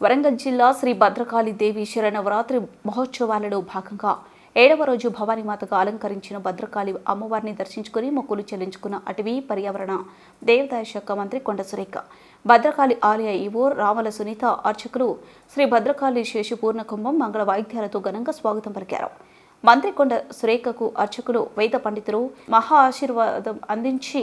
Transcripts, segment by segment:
వరంగల్ జిల్లా శ్రీ భద్రకాళి దేవి శరణవరాత్రి మహోత్సవాలలో భాగంగా ఏడవ రోజు భవానీమాతగా అలంకరించిన భద్రకాళి అమ్మవారిని దర్శించుకుని మొక్కులు చెల్లించుకున్న అటవీ పర్యావరణ దేవదాయ శాఖ మంత్రి కొండ సురేఖ భద్రకాళి ఆలయ ఈవో రామల సునీత అర్చకులు శ్రీ భద్రకాళి శేషుపూర్ణ కుంభం మంగళ వాయిద్యాలతో ఘనంగా స్వాగతం పలికారు. మంత్రి కొండ సురేఖకు అర్చకులు వేద పండితులు మహా ఆశీర్వాదం అందించి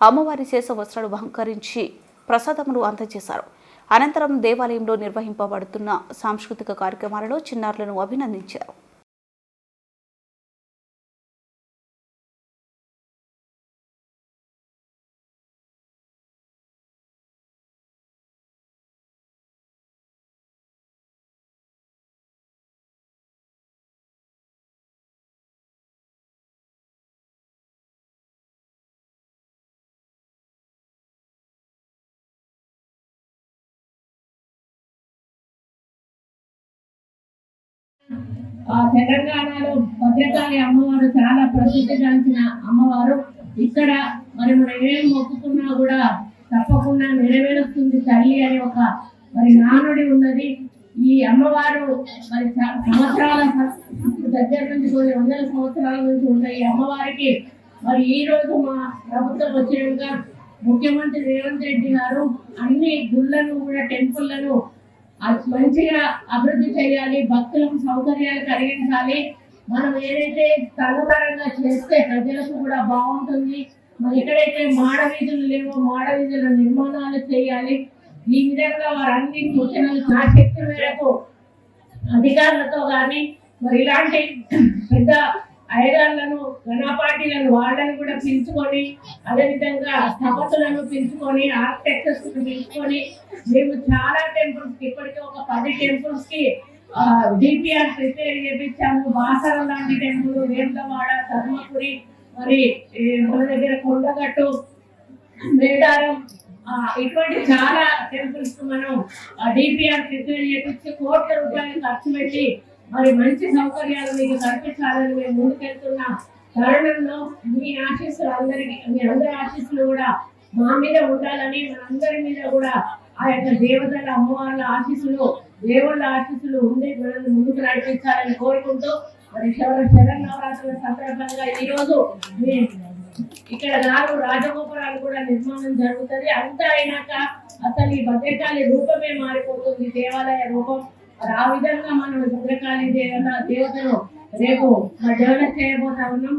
అమ్మవారి శేష వస్త్రాలు అహంకరించి ప్రసాదములు అందజేశారు. అనంతరం దేవాలయంలో నిర్వహింపబడుతున్న సాంస్కృతిక కార్యక్రమాలలో చిన్నారులను అభినందించారు. తెలంగాణలో భద్రకాళి అమ్మవారు చాలా ప్రసిద్ధిగాంచిన అమ్మవారు. ఇక్కడ మరి మనం ఏం మొక్కుకున్నా కూడా తప్పకుండా నెరవేరుస్తుంది తల్లి అనే ఒక మరి నానుడి ఉన్నది. ఈ అమ్మవారు మరి సంవత్సరాల దగ్గర నుంచి కొన్ని వందల సంవత్సరాల నుంచి ఉన్న ఈ అమ్మవారికి మరి ఈ రోజు మా ప్రభుత్వం వచ్చినాక ముఖ్యమంత్రి రేవంత్ రెడ్డి గారు అన్ని గుళ్ళను కూడా టెంపుల్లను మంచిగా అభివృద్ధి చేయాలి భక్తులకు సౌకర్యాలు కలిగించాలి. మనం ఏదైతే తలపరంగా చేస్తే ప్రజలకు కూడా బాగుంటుంది. మరి ఎక్కడైతే మాడవీధులు లేవో మాడవీధుల నిర్మాణాలు చేయాలి. ఈ విధంగా వారన్ని సూచనలు నా శక్తి మేరకు అధికారులతో కానీ మరి ఇలాంటి పెద్ద అయ్యగారులను ఘనపాటిలను వాళ్ళని కూడా పిలుచుకొని అదేవిధంగా స్థపతులను పిలుచుకొని ఆర్కిటెక్చర్స్ పిలుచుకొని మేము చాలా టెంపుల్స్కి ఇప్పటికే ఒక పది టెంపుల్స్కి డిపిఆర్ ప్రిపేర్ చేపించాము. బాసరం లాంటి టెంపుల్ వేములవాడ ధర్మపురి మరి మన దగ్గర కొండగట్టు మేడారం ఇటువంటి చాలా టెంపుల్స్ మనం డిపిఆర్ ప్రిపేర్ చేపించి కోట్ల రూపాయలు ఖర్చు పెట్టి మరి మంచి సౌకర్యాలు మీకు కల్పించాలని మేము ముందుకెళ్తున్నాం. తరుణంలో మీ ఆశీస్సులు అందరికి మీ అందరి ఆశీస్సులు కూడా మా మీద ఉండాలని మనందరి మీద కూడా ఆ యొక్క దేవతల అమ్మవార్ల ఆశీస్సులు దేవుళ్ళ ఆశీస్సులు ఉండే మనల్ని ముందుకు నడిపించాలని కోరుకుంటూ మరి శివ శరణ్ నవరాత్రుల సందర్భంగా ఈరోజు ఇక్కడ నాలుగు రాజగోపురాలు కూడా నిర్మాణం జరుగుతుంది. అంతా అయినాక అసలు ఈ భద్రకాళి రూపమే మారిపోతుంది. దేవాలయ రూపం మరి ఆ విధంగా మనం భద్రకాళి దేవత దేవతను రేపు డెవలప్ చేయబోతా ఉన్నాం.